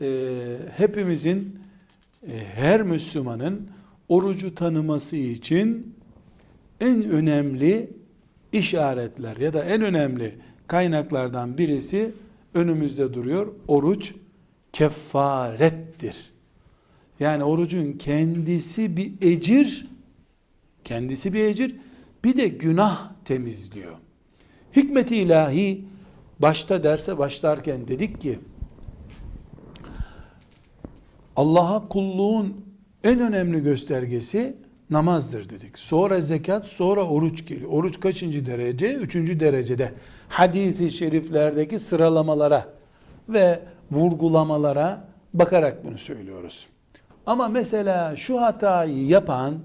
e, hepimizin e, her Müslümanın orucu tanıması için en önemli işaretler ya da en önemli kaynaklardan birisi önümüzde duruyor. Oruç kefarettir. Yani orucun kendisi bir ecir, kendisi bir ecir, bir de günah temizliyor. Hikmeti ilahi başta derse başlarken dedik ki Allah'a kulluğun en önemli göstergesi namazdır dedik. Sonra zekat, sonra oruç geliyor. Oruç kaçıncı derece? Üçüncü derecede. Hadis-i şeriflerdeki sıralamalara ve vurgulamalara bakarak bunu söylüyoruz. Ama mesela şu hatayı yapan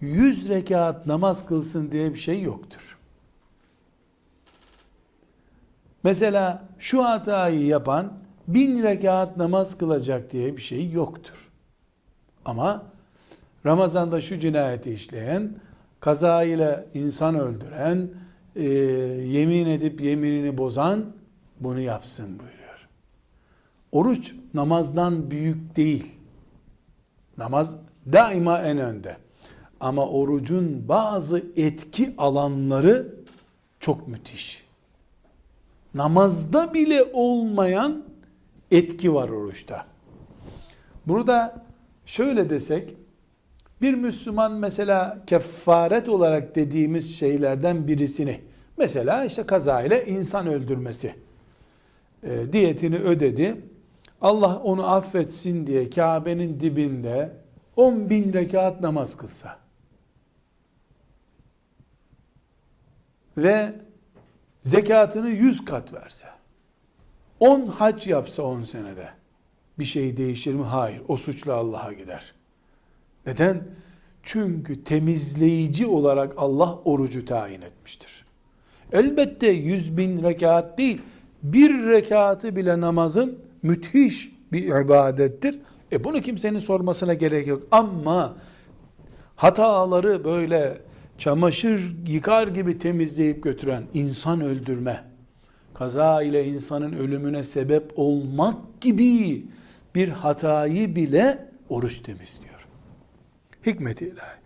100 rekat namaz kılsın diye bir şey yoktur. Mesela şu hatayı yapan bin rekat namaz kılacak diye bir şey yoktur. Ama Ramazan'da şu cinayeti işleyen, kaza ile insan öldüren, e, yemin edip yeminini bozan bunu yapsın buyuruyor. Oruç namazdan büyük değil. Namaz daima en önde. Ama orucun bazı etki alanları çok müthiş. Namazda bile olmayan etki var oruçta. Burada şöyle desek, bir Müslüman mesela kefaret olarak dediğimiz şeylerden birisini, mesela işte kaza ile insan öldürmesi, e, diyetini ödedi. Allah onu affetsin diye Kabe'nin dibinde 10 bin rekat namaz kılsa ve zekatını 100 kat verse 10 hac yapsa 10 senede bir şey değişir mi? Hayır. O suçla Allah'a gider. Neden? Çünkü temizleyici olarak Allah orucu tayin etmiştir. Elbette 100 bin rekat değil, bir rekatı bile namazın müthiş bir ibadettir. E bunu kimsenin sormasına gerek yok. Ama hataları böyle çamaşır yıkar gibi temizleyip götüren insan öldürme, kaza ile insanın ölümüne sebep olmak gibi bir hatayı bile oruç temizliyor. Hikmeti ilahi.